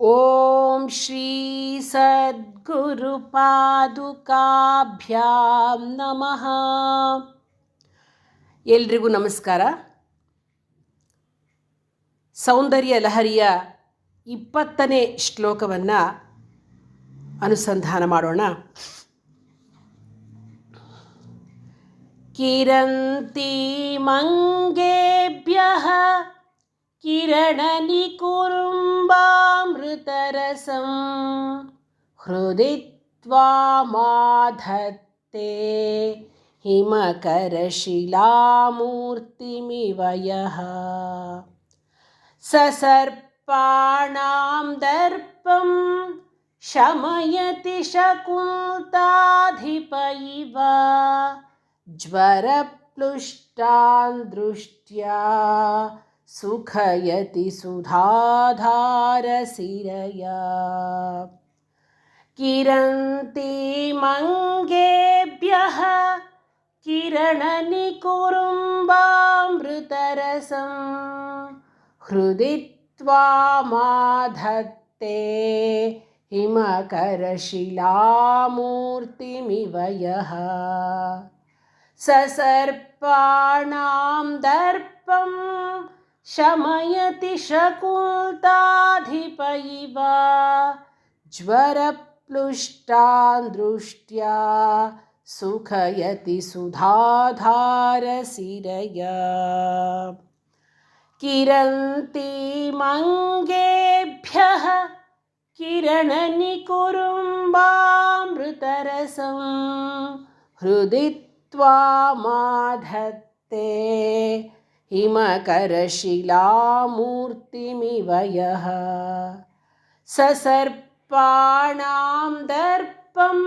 ಓಂ ಶ್ರೀ ಸದ್ಗುರುಪಾದುಕಾಭ್ಯಾಂ ನಮಃ ಎಲ್ರಿಗೂ ನಮಸ್ಕಾರ. ಸೌಂದರ್ಯ ಲಹರಿಯ ಇಪ್ಪತ್ತನೇ ಶ್ಲೋಕವನ್ನು ಅನುಸಂಧಾನ ಮಾಡೋಣ. ಕಿರಂತಿ ಮಂಗೇಭ್ಯಃ किरणनिकुरुम्बामृतरसं हृदि त्वामाधत्ते हिमकरशिलामूर्तिमिव यः। ससर्पाणां दर्पं शमयति शकुन्ताधिप इव ज्वरप्लुष्टान् दृष्ट्या सुखयति सुधाधारसिरया किरन्तीमङ्गेभ्यः किरणनिकुरुम्बामृतरसं। हृदि त्वामाधत्ते हिमकरशिलामूर्तिमिव यः। ससर्पाणां दर्पं शमयति शकुन्ताधिप इव ज्वरप्लुष्टान् दृष्ट्या सुखयति सुधाधारसिरया किरन्तीमङ्गेभ्यः किरणनिकुरुम्बामृतरसं हृदि त्वामाधत्ते हिमकरशिलामूर्तिमिव यः ससर्पाणां दर्पं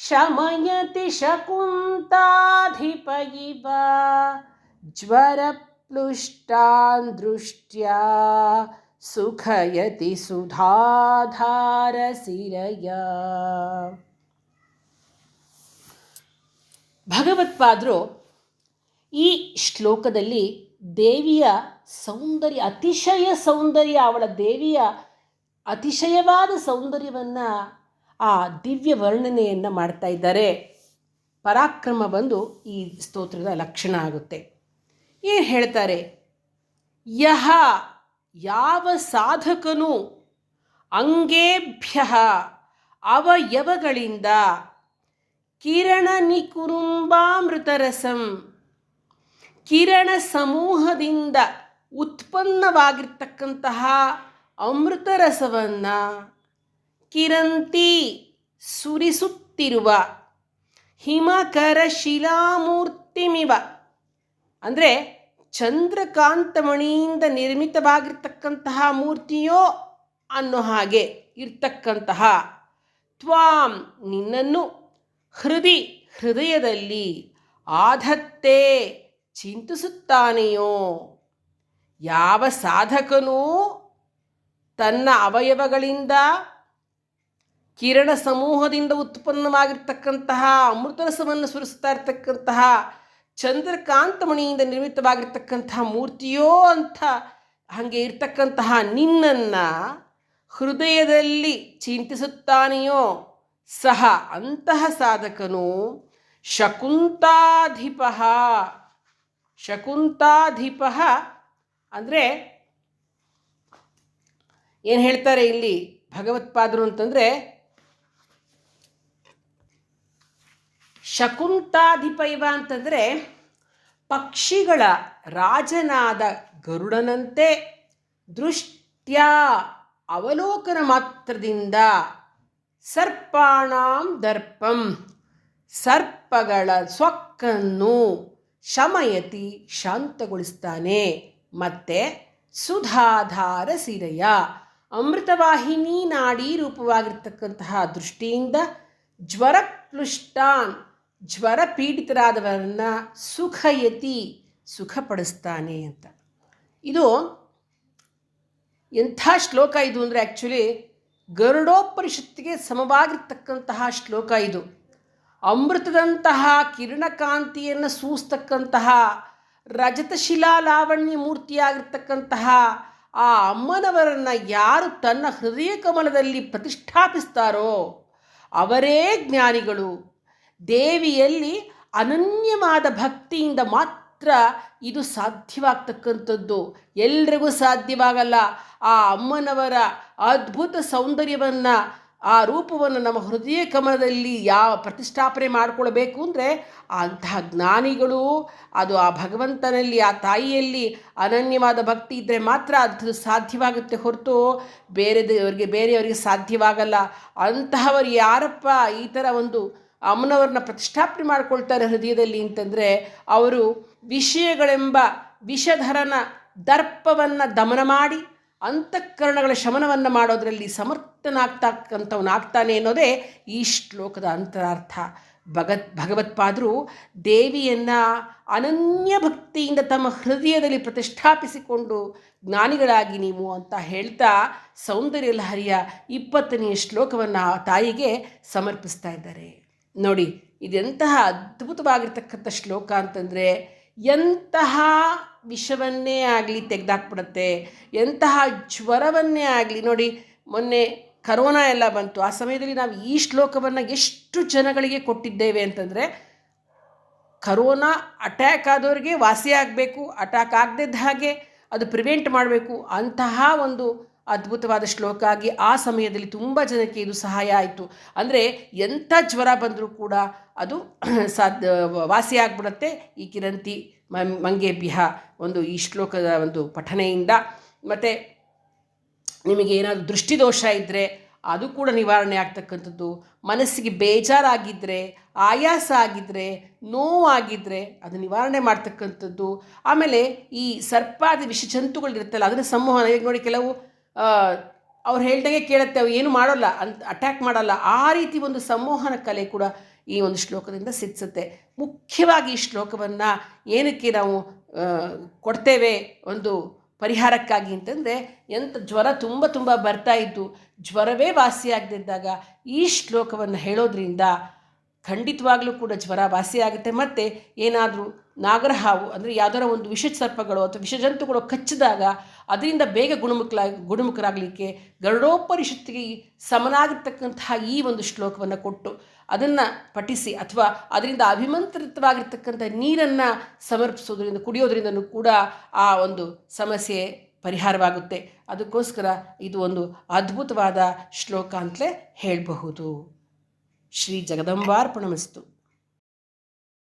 शमयति शकुन्ताधिप इव ज्वरप्लुष्टान् दृष्ट्या सुखयति सुधाधारसिरया ಭಗವತ್ಪಾದರು ಈ ಶ್ಲೋಕದಲ್ಲಿ ದೇವಿಯ ಸೌಂದರ್ಯ, ಅತಿಶಯ ಸೌಂದರ್ಯ, ಅವಳ ದೇವಿಯ ಅತಿಶಯವಾದ ಸೌಂದರ್ಯವನ್ನು ಆ ದಿವ್ಯ ವರ್ಣನೆಯನ್ನು ಮಾಡ್ತಾ ಇದ್ದಾರೆ. ಪರಾಕ್ರಮ ಬಂದು ಈ ಸ್ತೋತ್ರದ ಲಕ್ಷಣ ಆಗುತ್ತೆ. ಏನು ಹೇಳ್ತಾರೆ? ಯಹ ಯಾವ ಸಾಧಕನು ಅಂಗೇಭ್ಯ ಅವಯವಗಳಿಂದ ಕಿರಣ ನಿಕುರುಂಬಾಮೃತರಸಂ ಕಿರಣ ಸಮೂಹದಿಂದ ಉತ್ಪನ್ನವಾಗಿರ್ತಕ್ಕಂತಹ ಅಮೃತರಸವನ್ನು ಕಿರಂತಿ ಸುರಿಸುತ್ತಿರುವ ಹಿಮಕರ ಶಿಲಾಮೂರ್ತಿಮಿವ, ಅಂದರೆ ಚಂದ್ರಕಾಂತಮಣಿಯಿಂದ ನಿರ್ಮಿತವಾಗಿರ್ತಕ್ಕಂತಹ ಮೂರ್ತಿಯೋ ಅನ್ನೋ ಹಾಗೆ ಇರ್ತಕ್ಕಂತಹ ತ್ವಾಂ ನಿನ್ನನ್ನು ಹೃದಿ ಹೃದಯದಲ್ಲಿ ಆಧತ್ತೆ ಚಿಂತಿಸುತ್ತಾನೆಯೋ? ಯಾವ ಸಾಧಕನೂ ತನ್ನ ಅವಯವಗಳಿಂದ ಕಿರಣ ಸಮೂಹದಿಂದ ಉತ್ಪನ್ನವಾಗಿರ್ತಕ್ಕಂತಹ, ಅಮೃತರಸವನ್ನು ಸುರಿಸ್ತಾ ಇರ್ತಕ್ಕಂತಹ, ಚಂದ್ರಕಾಂತಮಣಿಯಿಂದ ನಿರ್ಮಿತವಾಗಿರ್ತಕ್ಕಂತಹ ಮೂರ್ತಿಯೋ ಅಂತ ಹಾಗೆ ಇರ್ತಕ್ಕಂತಹ ನಿನ್ನನ್ನು ಹೃದಯದಲ್ಲಿ ಚಿಂತಿಸುತ್ತಾನೆಯೋ? ಸಹ ಅಂತಹ ಸಾಧಕನು ಶಕುಂತಾಧಿಪ ಶಕುಂತಾಧಿಪ ಅಂದರೆ ಏನು ಹೇಳ್ತಾರೆ ಇಲ್ಲಿ ಭಗವತ್ಪಾದರು ಅಂತಂದರೆ ಶಕುಂತಾಧಿಪ ಇವ ಅಂತಂದರೆ ಪಕ್ಷಿಗಳ ರಾಜನಾದ ಗರುಡನಂತೆ ದೃಷ್ಟ್ಯ ಅವಲೋಕನ ಮಾತ್ರದಿಂದ ಸರ್ಪಾಣಾಂ ದರ್ಪಂ ಸರ್ಪಗಳ ಸೊಕ್ಕನ್ನು ಶಮಯತಿ ಶಾಂತಗೊಳಿಸ್ತಾನೆ. ಮತ್ತೆ ಸುಧಾಧಾರ ಸಿರಯ. ಅಮೃತವಾಹಿನಿ ನಾಡಿ ರೂಪವಾಗಿರ್ತಕ್ಕಂತಹ ದೃಷ್ಟಿಯಿಂದ ಜ್ವರಪ್ಲುಷ್ಟಾನ್ ಜ್ವರ ಪೀಡಿತರಾದವರನ್ನು ಸುಖಯತಿ, ಸುಖಪಡಿಸ್ತಾನೆ ಅಂತ. ಇದು ಎಂಥ ಶ್ಲೋಕ ಇದು ಅಂದರೆ ಆ್ಯಕ್ಚುಲಿ ಗರುಡೋಪನಿಷತ್ತಿಗೆ ಸಮವಾಗಿರ್ತಕ್ಕಂತಹ ಶ್ಲೋಕ ಇದು. ಅಮೃತದಂತಹ ಕಿರಣಕಾಂತಿಯನ್ನು ಸೂಸ್ತಕ್ಕಂತಹ ರಜತಶಿಲಾ ಲಾವಣ್ಯ ಮೂರ್ತಿಯಾಗಿರ್ತಕ್ಕಂತಹ ಆ ಅಮ್ಮನವರನ್ನು ಯಾರು ತನ್ನ ಹೃದಯ ಕಮಲದಲ್ಲಿ ಪ್ರತಿಷ್ಠಾಪಿಸ್ತಾರೋ ಅವರೇ ಜ್ಞಾನಿಗಳು. ದೇವಿಯಲ್ಲಿ ಅನನ್ಯವಾದ ಭಕ್ತಿಯಿಂದ ಮಾತ್ರ ಇದು ಸಾಧ್ಯವಾಗ್ತಕ್ಕಂಥದ್ದು. ಎಲ್ರಿಗೂ ಸಾಧ್ಯವಾಗಲ್ಲ. ಆ ಅಮ್ಮನವರ ಅದ್ಭುತ ಸೌಂದರ್ಯವನ್ನು ಆ ರೂಪವನ್ನು ನಮ್ಮ ಹೃದಯ ಕಮಲದಲ್ಲಿ ಯಾವ ಪ್ರತಿಷ್ಠಾಪನೆ ಮಾಡಿಕೊಳ್ಬೇಕು ಅಂದರೆ ಅಂತಹ ಜ್ಞಾನಿಗಳು, ಅದು ಆ ಭಗವಂತನಲ್ಲಿ, ಆ ತಾಯಿಯಲ್ಲಿ ಅನನ್ಯವಾದ ಭಕ್ತಿ ಇದ್ದರೆ ಮಾತ್ರ ಅದು ಸಾಧ್ಯವಾಗುತ್ತೆ ಹೊರತು ಬೇರೆದವರಿಗೆ ಬೇರೆಯವರಿಗೆ ಸಾಧ್ಯವಾಗಲ್ಲ. ಅಂತಹವರು ಯಾರಪ್ಪ ಈ ಥರ ಒಂದು ಅಮ್ಮನವ್ರನ್ನ ಪ್ರತಿಷ್ಠಾಪನೆ ಮಾಡಿಕೊಳ್ತಾರೆ ಹೃದಯದಲ್ಲಿ ಅಂತಂದರೆ ಅವರು ವಿಷಯಗಳೆಂಬ ವಿಷಧರನ ದರ್ಪವನ್ನು ದಮನ ಮಾಡಿ ಅಂತಃಕರಣಗಳ ಶಮನವನ್ನು ಮಾಡೋದರಲ್ಲಿ ಸಮರ್ಥನಾಗ್ತಕ್ಕಂಥವನಾಗ್ತಾನೆ ಅನ್ನೋದೇ ಈ ಶ್ಲೋಕದ ಅಂತರಾರ್ಥ. ಭಗತ್ ಭಗವತ್ಪಾದರು ದೇವಿಯನ್ನು ಅನನ್ಯ ಭಕ್ತಿಯಿಂದ ತಮ್ಮ ಹೃದಯದಲ್ಲಿ ಪ್ರತಿಷ್ಠಾಪಿಸಿಕೊಂಡು ಜ್ಞಾನಿಗಳಾಗಿ ನೀವು ಅಂತ ಹೇಳ್ತಾ ಸೌಂದರ್ಯ ಲಹರಿಯ ಇಪ್ಪತ್ತನೆಯ ಶ್ಲೋಕವನ್ನು ಆ ತಾಯಿಗೆ ಸಮರ್ಪಿಸ್ತಾ ಇದ್ದಾರೆ. ನೋಡಿ, ಇದೆಂತಹ ಅದ್ಭುತವಾಗಿರ್ತಕ್ಕಂಥ ಶ್ಲೋಕ ಅಂತಂದರೆ ಎಂತಹ ವಿಷವನ್ನೇ ಆಗಲಿ ತೆಗೆದಾಕ್ಬಿಡುತ್ತೆ, ಎಂತಹ ಜ್ವರವನ್ನೇ ಆಗಲಿ ನೋಡಿ ಮೊನ್ನೆ ಕರೋನಾ ಎಲ್ಲ ಬಂತು. ಆ ಸಮಯದಲ್ಲಿ ನಾವು ಈ ಶ್ಲೋಕವನ್ನು ಎಷ್ಟು ಜನಗಳಿಗೆ ಕೊಟ್ಟಿದ್ದೇವೆ ಅಂತಂದರೆ, ಕರೋನಾ ಅಟ್ಯಾಕ್ ಆದವ್ರಿಗೆ ವಾಸಿ ಆಗಬೇಕು, ಅಟ್ಯಾಕ್ ಆಗದಿದ್ದ ಹಾಗೆ ಅದು ಪ್ರಿವೆಂಟ್ ಮಾಡಬೇಕು, ಅಂತಹ ಒಂದು ಅದ್ಭುತವಾದ ಶ್ಲೋಕ ಆಗಿ ಆ ಸಮಯದಲ್ಲಿ ತುಂಬ ಜನಕ್ಕೆ ಇದು ಸಹಾಯ ಆಯಿತು. ಅಂದರೆ ಎಂಥ ಜ್ವರ ಬಂದರೂ ಕೂಡ ಅದು ಸಾಧ್ಯ, ವಾಸಿ ಆಗ್ಬಿಡುತ್ತೆ. ಈ ಕಿರಂತಿ ಮಂಗೇಭ್ಯ ಒಂದು ಈ ಶ್ಲೋಕದ ಒಂದು ಪಠನೆಯಿಂದ. ಮತ್ತು ನಿಮಗೆ ಏನಾದರೂ ದೃಷ್ಟಿದೋಷ ಇದ್ದರೆ ಅದು ಕೂಡ ನಿವಾರಣೆ ಆಗ್ತಕ್ಕಂಥದ್ದು. ಮನಸ್ಸಿಗೆ ಬೇಜಾರಾಗಿದ್ದರೆ ಆಯಾಸ ಆಗಿದ್ದರೆ ನೋವಾಗಿದ್ದರೆ ಅದು ನಿವಾರಣೆ ಮಾಡ್ತಕ್ಕಂಥದ್ದು. ಆಮೇಲೆ ಈ ಸರ್ಪಾದಿ ವಿಷಜಂತುಗಳಿರುತ್ತಲ್ಲ, ಅದನ್ನು ಸಂವಹನ, ಈಗ ನೋಡಿ ಕೆಲವು ಅವ್ರು ಹೇಳ್ದಂಗೆ ಕೇಳುತ್ತೆ, ಅವು ಏನು ಮಾಡೋಲ್ಲ ಅಂತ ಅಟ್ಯಾಕ್ ಮಾಡೋಲ್ಲ. ಆ ರೀತಿ ಒಂದು ಸಂಮೋಹನ ಕಲೆ ಕೂಡ ಈ ಒಂದು ಶ್ಲೋಕದಿಂದ ಸಿಗ್ಸುತ್ತೆ ಮುಖ್ಯವಾಗಿ ಈ ಶ್ಲೋಕವನ್ನು ಏನಕ್ಕೆ ನಾವು ಕೊಡ್ತೇವೆ ಒಂದು ಪರಿಹಾರಕ್ಕಾಗಿ ಅಂತಂದರೆ ಎಂಥ ಜ್ವರ ತುಂಬ ತುಂಬ ಬರ್ತಾ ಇದ್ದು, ಜ್ವರವೇ ವಾಸಿಯಾಗದಿದ್ದಾಗ ಈ ಶ್ಲೋಕವನ್ನು ಹೇಳೋದ್ರಿಂದ ಖಂಡಿತವಾಗ್ಲೂ ಕೂಡ ಜ್ವರ ವಾಸಿಯಾಗುತ್ತೆ ಮತ್ತು ಏನಾದರೂ ನಾಗರಹಾವು ಅಂದರೆ ಯಾವ್ದಾರ ಒಂದು ವಿಷ ಸರ್ಪಗಳು ಅಥವಾ ವಿಷಜಂತುಗಳು ಕಚ್ಚಿದಾಗ ಅದರಿಂದ ಬೇಗ ಗುಣಮುಖಲಾಗಿ ಗುಣಮುಖರಾಗಲಿಕ್ಕೆ ಗರುಡೋಪನಿಷತ್ತಿಗೆ ಸಮನಾಗಿರ್ತಕ್ಕಂತಹ ಈ ಒಂದು ಶ್ಲೋಕವನ್ನು ಕೊಟ್ಟು ಅದನ್ನು ಪಠಿಸಿ ಅಥವಾ ಅದರಿಂದ ಅಭಿಮಂತ್ರಿತವಾಗಿರ್ತಕ್ಕಂಥ ನೀರನ್ನು ಸಮರ್ಪಿಸೋದ್ರಿಂದ, ಕುಡಿಯೋದ್ರಿಂದನೂ ಕೂಡ ಆ ಒಂದು ಸಮಸ್ಯೆ ಪರಿಹಾರವಾಗುತ್ತೆ. ಅದಕ್ಕೋಸ್ಕರ ಇದು ಒಂದು ಅದ್ಭುತವಾದ ಶ್ಲೋಕ ಅಂತಲೇ ಹೇಳಬಹುದು. శ్రీ జగదంబార్పణమిస్తూ